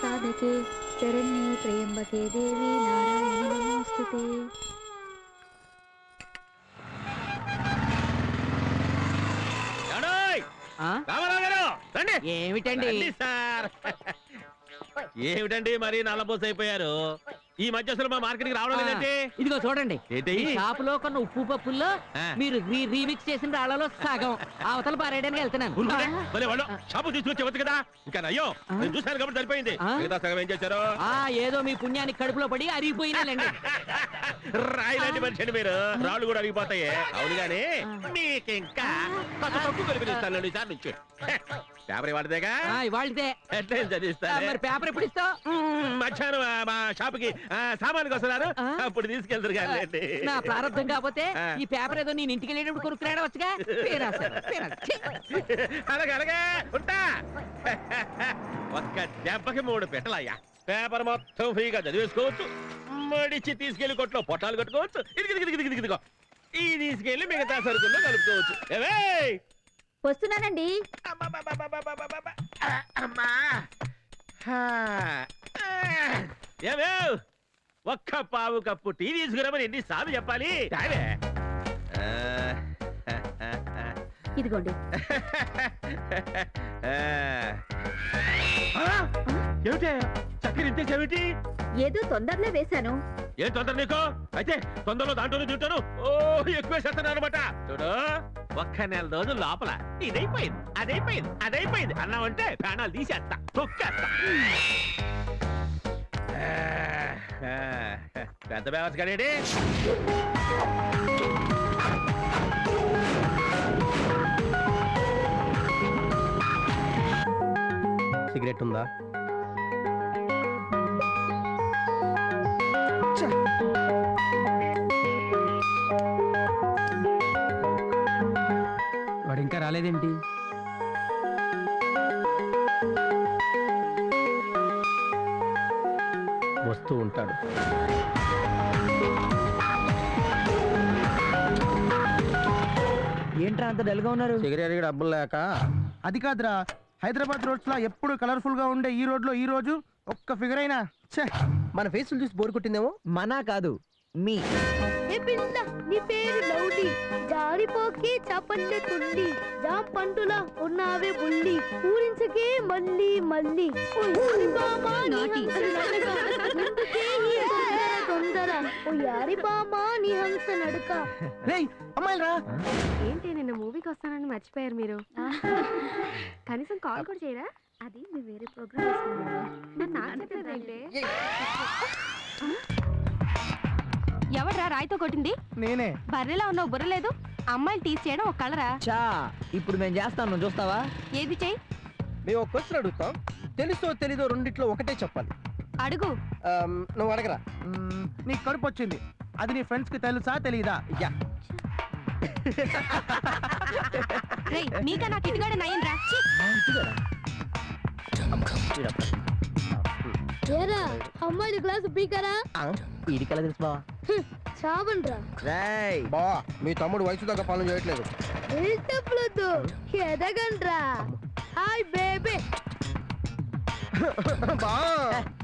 సాధకే శరణ్యే త్రయంబకే దేవి నారాయణి నమోస్తుతే ఏమిటండి? రండి సార్. ఏమిటండి మరి నల్లబోస అయిపోయారు ఈ మధ్య అసలు మా మార్కెట్కి రావడం లేదంటే? ఇదిగో చూడండి. ఏంటి? ఈ షాప్లో కొన్న ఉప్పు పప్పుల్లో ఆ. మీరు రీ రీమిక్స్ చేసిన రాళ్ళలో సగం. అవతల పారేయడానికి వెళ్తున్నాను. వాళ్ళు. షాపు తీసుకొచ్చేవచ్చు కదా. ఇంకా అయ్యో? నేను చూశాను కాబట్టి సరిపోయింది. ఆ? మిగతా సగం ఏం చేశారు? ఆ ఏదో మీ పుణ్యానికి కడుపులో పడి అరిగిపోయినాలండి రాయిలాంటి మనిషి అండి మీరు. రాళ్ళు కూడా అరిగిపోతాయి. అవును గాని కొత్త తక్కువ కల్పిస్తాను సార్ నుంచి. పేపర్ ఇవాళదేగా ఆ, ఇవాళదే చదివిస్తాను? మరి పేపర్ ఎప్పుడు ఇస్తావు? మధ్యాహ్నం మా షాప్కి సామాన్కి వస్తున్నారు? అప్పుడు తీసుకెళ్తారు కానీ నా ప్రారంభం కాకపోతే. ఈ పేపర్ ఏదో నేను ఇంటికి వెళ్ళేటప్పుడు కొనుక్కురాడవచ్చుగా పేరాశారు అలాగే అలాగే ఉంటా. ఒక్క దెబ్బకి మూడు పెట్టలయ్యా. పేపర్ మొత్తం ఫ్రీగా చదివేసుకోవచ్చు. మడిచి తీసుకెళ్ళి కొట్లో పొట్టాలు కట్టుకోవచ్చు. ఇదిగి ఇదిగి ఇదిగి ఇదిగో ఈ తీసుకెళ్ళి మిగతా సరుకుల్లో కలుపుకోవచ్చు. ఏవే? వస్తున్నానండి. అమ్మా. ఏమే? ఒక్క పావు కప్పు టీ తీసుకురామని ఎన్నిసార్లు చెప్పాలి? తావే. ఆ, ఇదిగోండి. ఏమిటి? చక్కెర ఇంతే చెవిటి ఏదో తొందరలో వేశాను. ఏం తొందర నీకు? అయితే తొందరలో దాంట్లోనే తింటాను. ఓ ఎక్కువ చేస్తాను అనమాట చూడు. ఒక్క నెల రోజుల లోపల ఇదైపోయింది అదైపోయింది అదైపోయింది అన్నామంటే ప్రాణాలు తీసేస్తా తొక్కేస్తా. పెద్ద వ్యవస్థ కడేడి సిగరెట్ ఉందా? రాలేదేంటి? వస్తూ ఉంటాడు. ఏంట్రా అంత డల్గా ఉన్నారు? సిగరెట్ డబ్బులు లేక? అది కాదురా. హైదరాబాద్ రోడ్స్లో ఎప్పుడు కలర్ఫుల్గా ఉండే ఈ రోడ్లో ఈ రోజు ఒక్క ఫిగర్ అయినా. ఛే! మన ఫేస్ చూసి బోర్ కొట్టిందేమో? మనా కాదు మీ. ఏ పిల్ల? నీ పేరు లౌలి. జారిపోకి చపల్లె తుల్లి. జాం పండులా ఉన్నావే బుల్లి. పూరించకే మళ్ళీ మళ్ళీ. తొందర ఓ యారి బామా నీ హంస నడక. రేయ్ అమ్మాయిలు రా ఏంటి నిన్న మూవీకి వస్తానని మర్చిపోయారు మీరు? కనీసం కాల్ కూడా చేయరా? అది మేము వేరే ప్రోగ్రామ్ మరి నాకు చెప్పలేదేంటి ఎవడ్రా రాయితో కొట్టింది? నేనే. బర్రెలా ఉన్నావు బుర్ర లేదు. అమ్మాయిలు టీస్ చేయడం ఒక కలరా? చా ఇప్పుడు మేము చేస్తాం నువ్వు చూస్తావా? ఏది చెయ్యి? మేము ఒక క్వశ్చన్ అడుగుతాం. తెలుసో తెలీదో రెండిట్లో ఒకటే చెప్పాలి. అడుగు. ఆమ్, నువ్వు అడగరా. మ్మ్, నీకు కడుపు వచ్చింది. అది నీ ఫ్రెండ్స్కి తెలుసా తెలీదా? యా. రేయ్ నీకా నాకు ఇటుగాడే నయం రా ఛీ! ఏరా అమ్మాయిల గ్లాసు పీకరా? ఇడికల తెలుసు బావా చావండ్రా. రేయ్ బా మీ తమ్ముడు వయసు దగ్గర పాలన చేయట్లేదు. ఇష్టపడద్దు ఎదగండ్రా. Hi baby. బా.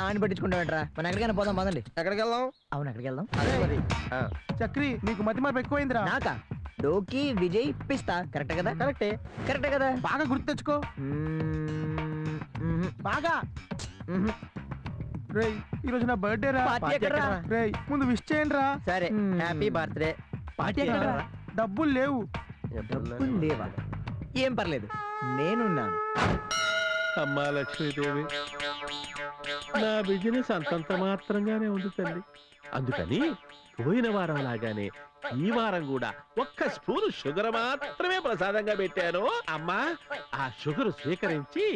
ఆని పట్టించుకుంటావేంట్రా? మన ఎక్కడికైనా పోదాం పదండి. ఎక్కడికి వెళ్దాం అవును ఎక్కడికి వెళ్దాం అదే మరి. ఆ, చక్రి నీకు మతి మార్పు ఎక్కువైందిరా. నాకా? డోకి విజయ్ పిస్తా. కరెక్ట్ కదా? కరెక్టే. కరెక్టే కదా? బాగా గుర్తు తెచ్చుకో. బాగా? ఈ రోజు నా బర్త్డే రా. పార్టీ ఎక్కడ్రా? రేయ్ ముందు విష్ చేయండి రా సరే మ్మ్. హ్యాపీ బర్త్డే పార్టీ ఎక్కడ్రా? డబ్బులు లేవు. డబ్బులు లేవా? ఏం పర్లేదు. నేనున్నాను. అమ్మా లక్ష్మీదేవి. నా బిజినెస్ అంతంత మాత్రంగానే ఉంది తల్లి. అందుకని పోయిన వారం లాగానే ఈ వారం కూడా ఒక్క స్పూన్ షుగర్ మాత్రమే ప్రసాదంగా పెట్టాను. అమ్మా ఆ షుగర్ స్వీకరించి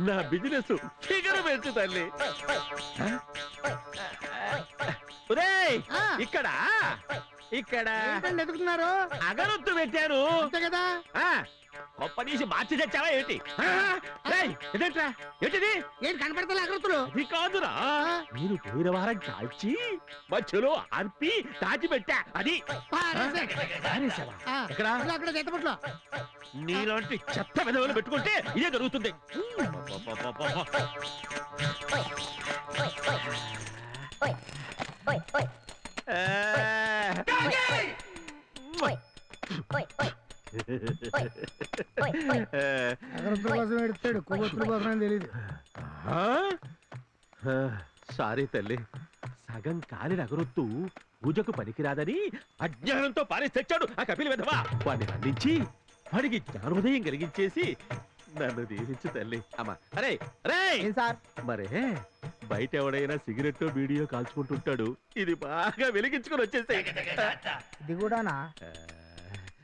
నా బిజినెస్ ఫిగర్ పెంచు తల్లి. ఉదయ్ ఇక్కడ ఇక్కడ ఎదుగుతున్నారు అగరొత్తు పెట్టాను. అంతే కదా? ఆ గొప్పదీసి మార్చి తెచ్చావా ఏంటి? ఆ, రేయ్, ఇదేంట్రా ఏంటిది ఏంటి కనపడతా అగరత్తులు అది కాదురా నేను పోయిన వారం కాల్చి మధ్యలో ఆర్పి దాచిపెట్టా అది పారేశావా? ఎక్కడ అక్కడ చేతపట్లో నీలాంటి చెత్త విధవలు పెట్టుకుంటే ఇదే జరుగుతుంది అగరత్తుల కోసం ఎడతాడు కొవ్వొత్తుల కోసం అని తెలియదు సారీ తల్లి. సగం కాలి అగరొత్తు పూజకు పనికిరాదని అజ్ఞానంతో పారేసి తెచ్చాడు ఆ కపిల విధవా. వాడిని బంధించి వాడికి జ్ఞానోదయం కలిగించేసి నన్ను దీవించు తల్లి. అమ్మా అరే అరే! సార్? మరే బయట ఎవడైనా సిగరెట్ వీడియో కాల్చుకుంటుంటాడు. ఇది బాగా వెలిగించుకొని వచ్చేసాయి. ఇది కూడానా?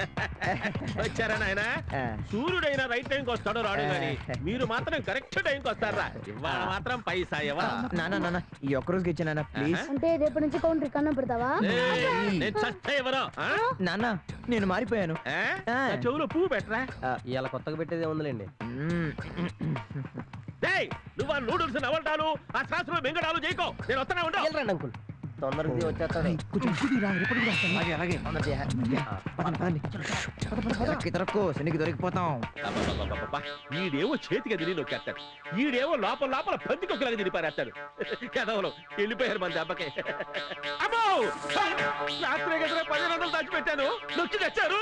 వచ్చారా నాయన? సూర్యుడైనా రైట్ టైంకి వస్తాడో రాడు గాని మీరు మాత్రం కరెక్ట్ టైంకి వస్తారా? ఇవాళ మాత్రం పైసా ఎవా నాన్న నాన్న ఈ ఒక్క రోజుకి ఇచ్చిన నాన్న ప్లీజ్. అంటే రేపటి నుంచి కౌంటర్ కన్నా పెడతావా? నేను చస్తే ఎవరో? నాన్న నేను మారిపోయాను. ఆ? ఆ. నా చెవులో పువ్వు పెట్టరా? ఇలా కొత్తగా పెట్టేది ఉందిలేండి డేయ్ నువ్వు ఆ నూడిల్స్ నవలటాలు ఆ శాస్త్రం మింగడాలు చేయకో నేను వస్తానే ఉంటా అంకుల్. తొందరగా వచ్చేస్తాడు. అలాగే అలాగే. తొందర తిరక్కు శనికి దొరికిపోతాం. ఈడేమో చేతికి ఎదిరి నొక్కేస్తాడు ఈడేమో లోపల లోపల పందికొక్కలాగా తిని పారేస్తాడు. కదవలు వెళ్ళిపోయారు మన దెబ్బకి. అమ్మో రాత్రి గదిలో పది వందలు దాచిపెట్టాను. నొక్కి తెచ్చారు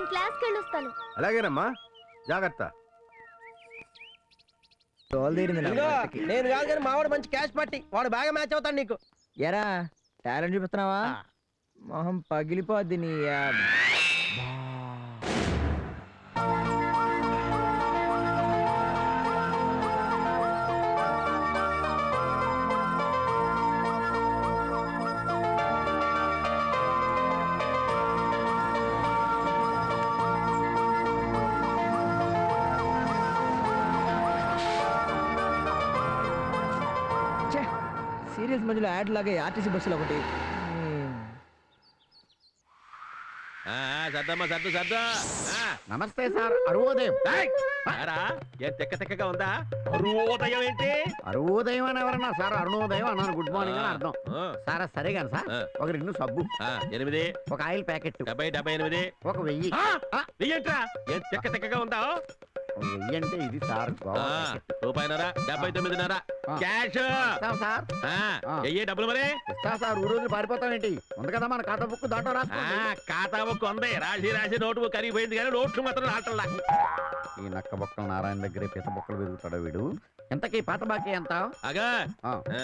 నేను క్లాస్కి వెళ్ళొస్తాను. అలాగేనమ్మా జాగ్రత్త. నేను కాదు కానీ మావాడు మంచి క్యాష్ పట్టి వాడు బాగా మ్యాచ్ అవుతాడు నీకు. ఎరా టాలెంట్ చూపిస్తున్నావా? మొహం పగిలిపోద్ది నీ యా- మధ్యలో యాడ్ లాగా ఆర్టీసీ బస్సులో ఒకటి. సర్దమ్మా సర్దు సర్దు. నమస్తే సార్ అరువోదయం. ఏయ్! ఏరా, ఏం తెక్క తెక్కగా ఉందా? అరువోదయం ఏంటి? అరువోదయం అని ఎవరన్నా సార్ అరుణోదయం అన్నాను. గుడ్ మార్నింగ్ అని అర్థం. సార్ సరే కానీ సార్. ఒక రెండు సబ్బు. ఆ, ఎనిమిది. ఒక ఆయిల్ ప్యాకెట్ డెబ్బై డెబ్బై ఎనిమిది. ఒక వెయ్యి. ఆ, ఆ. వెయ్యంట్రా ఏం తెక్క తెక్కగా ఉందా? వెయ్యి అంటే ఇది సార్ ఆ. రూపాయిన్నర డెబ్బై తొమ్మిదిన్నర ఆ. క్యాష్! ఇస్తాం సార్. ఆ, ఆ. ఎయ్యి డబ్బులు మరి. ఇస్తా సార్ ఊరు రోజులు పారిపోతామేంటి? ఉంది కదా మన ఖాతా బుక్ దాంట్లో ఆ, రాసుకోండి ఖాతా బుక్ ఉంది. రాసి రాసి నోటు బుక్ కరిగిపోయింది కానీ నోట్లు మాత్రం రావట్లా. ఈ నక్క బొక్కలు నారాయణ దగ్గరే పిత బొక్కలు పెరుగుతాడు వీడు? ఇంతకీ పాత బాకీ ఎంత? అగా ఆ. ఆ,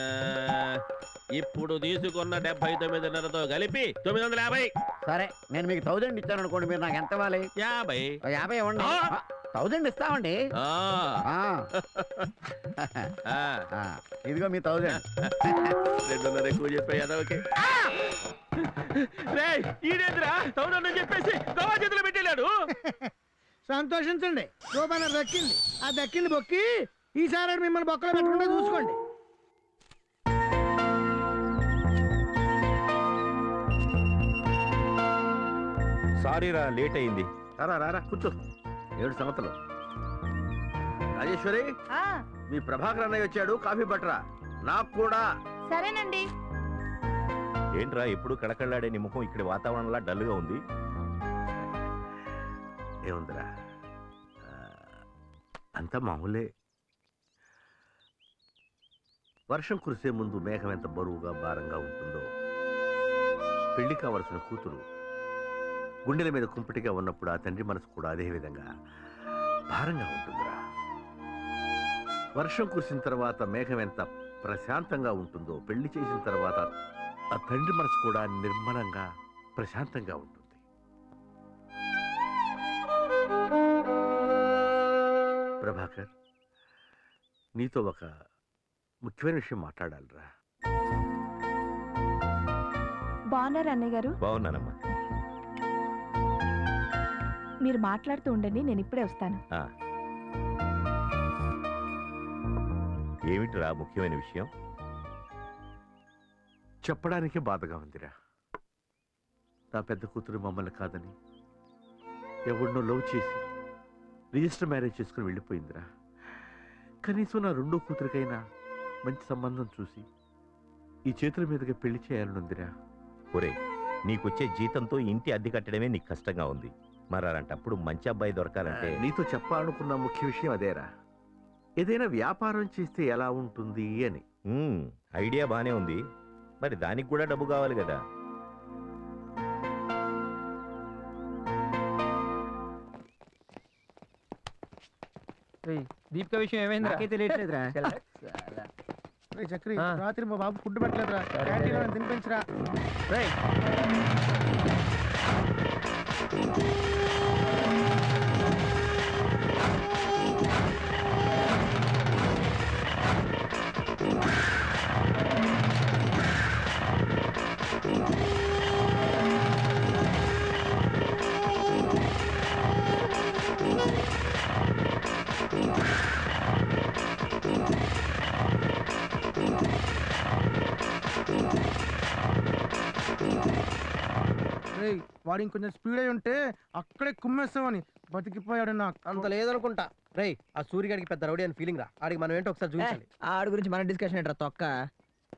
ఇప్పుడు తీసుకున్న డెబ్బై తొమ్మిదిన్నరతో కలిపి తొమ్మిది వందల యాభై. సరే నేను మీకు థౌజండ్ ఇచ్చాను అనుకోండి మీరు నాకు ఎంత ఇవ్వాలి? యాభై. యాభై ఇవ్వండి. ఆ. థౌజండ్ ఇస్తామండి. ఆ, ఆ, ఆ, ఆ, ఇదిగో మీ థౌజండ్. రెండున్నర ఎక్కువ చెప్పే యాదవకి. రేయ్ ఈడేంద్రా? తౌనని చెప్పేసి గోవా చేతిలో పెట్టేశాడు సంతోషించండి. రూపాయన దక్కింది. ఆ దక్కింది బొక్కి ఈసారి మిమ్మల్ని బొక్కలో పెట్టకుండా చూసుకోండి. సారీరా లేట్ అయింది. రారా రారా కూర్చో. ఏడు సంవత్సరం రాజేశ్వరి మీ ప్రభాకర్ అన్నయ్య వచ్చాడు కాఫీ పట్టరా. నాకు కూడా. సరేనండి. ఏంట్రా ఎప్పుడు కళకళలాడే నీ ముఖం ఇక్కడ వాతావరణంలా డల్గా ఉంది? ఏముందిరా? ఆ, అంతా మామూలే. వర్షం కురిసే ముందు మేఘం ఎంత బరువుగా భారంగా ఉంటుందో. పెళ్ళి కావలసిన కూతురు గుండెల మీద కుంపటిగా ఉన్నప్పుడు ఆ తండ్రి మనసు కూడా అదే విధంగా భారంగా ఉంటుందిరా. వర్షం కురిసిన తర్వాత మేఘం ఎంత ప్రశాంతంగా ఉంటుందో పెళ్ళి చేసిన తర్వాత ఆ తండ్రి మనసు కూడా నిర్మలంగా ప్రశాంతంగా ఉంటుంది. ప్రభాకర్ నీతో ఒక ముఖ్యమైన విషయం మాట్లాడాలిరా. బాగున్నారు అన్నయ్య గారు? బాగున్నానమ్మా. మీరు మాట్లాడుతూ ఉండండి నేను ఇప్పుడే వస్తాను. ఏమిటిరా ముఖ్యమైన విషయం? చెప్పడానికే బాధగా ఉందిరా. నా పెద్ద కూతురు మమ్మల్ని కాదని ఎవరినో లవ్ చేసి రిజిస్టర్ మ్యారేజ్ చేసుకుని వెళ్ళిపోయిందిరా. కనీసం నా రెండో కూతురికైనా మంచి సంబంధం చూసి ఈ చేతుల మీదుగా పెళ్ళి చేయాలనుందిరా ఒరే నీకొచ్చే జీతంతో ఇంటి అద్దె కట్టడమే నీకు కష్టంగా ఉంది. మరి అలాంటప్పుడు మంచి అబ్బాయి దొరకాలంటే నీతో చెప్పాలనుకున్న ముఖ్య విషయం అదేరా. ఏదైనా వ్యాపారం చేస్తే ఎలా ఉంటుంది అని. ఉమ్, ఐడియా బానే ఉంది. మరి దానికి కూడా డబ్బు కావాలి కదా. దీపిక విషయం ఏమైంది నాకే తెలియట్లేదురా రేయ్ చక్రి ఆ. రాత్రి మా బాబు ఫుడ్ పెట్టలేదురా. క్యాంటీన్లో తినిపించరా? రేయ్. వాడు ఇంకొంచెం స్పీడ్ అయి ఉంటే అక్కడే కుమ్మేస్తామని బతికిపోయాడు నాకు అంత లేదనుకుంటా. రేయ్ ఆ సూర్యగాడికి పెద్ద రౌడీ అని ఫీలింగ్ రా. ఆడికి మనం ఏంటో ఒకసారి చూపించాలి. ఆడి గురించి మన డిస్కషన్ ఏంట్రా తొక్క?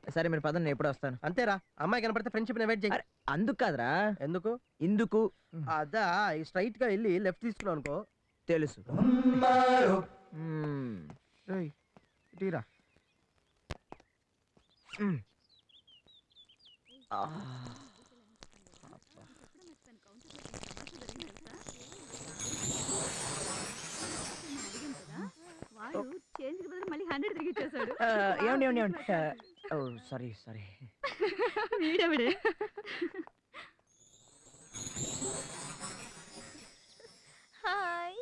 సరే మీరు పదండి నేను ఎప్పుడు వస్తాను. అంతేరా అమ్మాయి కనపడితే ఫ్రెండ్షిప్ వెయిట్ చేయి. అరే, అందుకు కాదురా. ఎందుకు? ఇందుకు. అదా స్ట్రైట్గా వెళ్ళి లెఫ్ట్ తీసుకున్నావు అనుకో. తెలుసు. మ్మ్. రేయ్ ఇటీరా వాడు చేంజ్ బదులు మళ్ళీ హండ్రెడ్ ఆ, ఏమండి ఏమండి ఏమండి? ఓ సారీ సారీ. వీడెవిడే? హాయ్.